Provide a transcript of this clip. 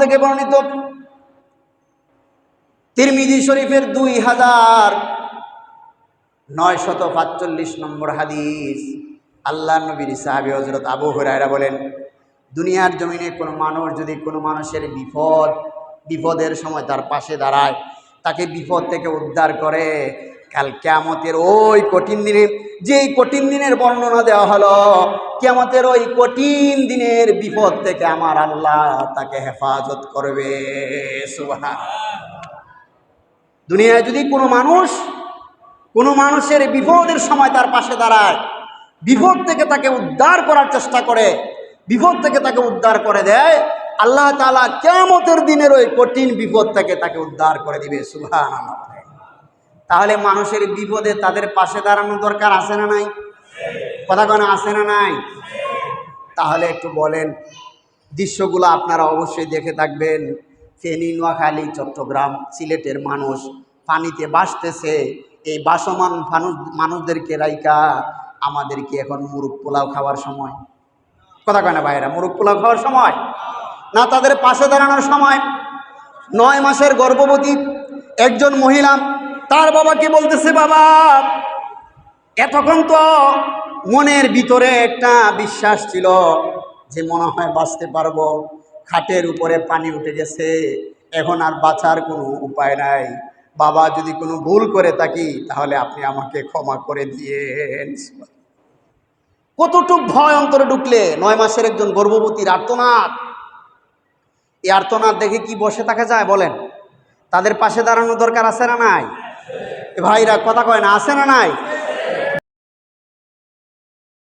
থেকে বর্ণিত। তিরমিজি শরীফের দুই হাজার নয় শত পাঁচচল্লিশ নম্বর হাদিস। আল্লাহ নবীর সাহাবি হজরত আবু হুরায়রা বলেন, দুনিয়ার জমিনে কোনো মানুষ যদি কোনো মানুষের বিপদ, বিপদের সময় তার পাশে দাঁড়ায়, তাকে বিপদ থেকে উদ্ধার করে কাল কেয়ামতের ওই কঠিন দিনে, যেই কঠিন দিনের বর্ণনা দেওয়া হলো, কেয়ামতের ওই কঠিন দিনের বিপদ থেকে আমার আল্লাহ তাকে হেফাজত করবে। দুনিয়ায় যদি কোনো মানুষ, কোনো মানুষের বিপদের সময় তার পাশে দাঁড়ায়, বিপদ থেকে তাকে উদ্ধার করার চেষ্টা করে, বিপদ থেকে তাকে উদ্ধার করে দেয়, আল্লাহ তালা কেমতের দিনের ওই কঠিন বিপদ থেকে তাকে উদ্ধার করে দিবে। সুভান তাহলে মানুষের বিপদে তাদের পাশে দাঁড়ানো দরকার আছে না নাই? কথা কেন আছে না নাই? তাহলে একটু বলেন, দৃশ্যগুলো আপনারা অবশ্যই দেখে থাকবেন। ফেনী, নোয়াখালী, চট্টগ্রাম, সিলেটের মানুষ পানিতে বাসতেছে এই বাসমান মানুষ, মানুষদেরকে রাইকা আমাদেরকে এখন মুরুখ পোলাও খাওয়ার সময়। কথা কয় ভাইরা মুরুখ পোলাও খাওয়ার সময়? না, তাদের পাশে দাঁড়ানোর সময়। নয় মাসের গর্ভবতী একজন মহিলা তার বাবাকে বলতেছে, বাবা, এতক্ষণ তো মনের ভিতরে একটা বিশ্বাস ছিল যে মনে হয় বাঁচতে পারব। খাটের উপরে পানি উঠে গেছে, এখন আর বাঁচার কোনো উপায় নাই। বাবা, যদি কোনো ভুল করে থাকি, তাহলে আপনি আমাকে ক্ষমা করে দিয়েন। কতটুক ভয় অন্তরে ঢুকলে নয় মাসের একজন গর্ভবতীর আর্তনাদ। এই আর্তনাদ দেখে কি বসে থাকা যায় বলেন? তাদের পাশে দাঁড়ানো দরকার আছে না নাই? ভাইরা কথা কয় না আছে না নাই?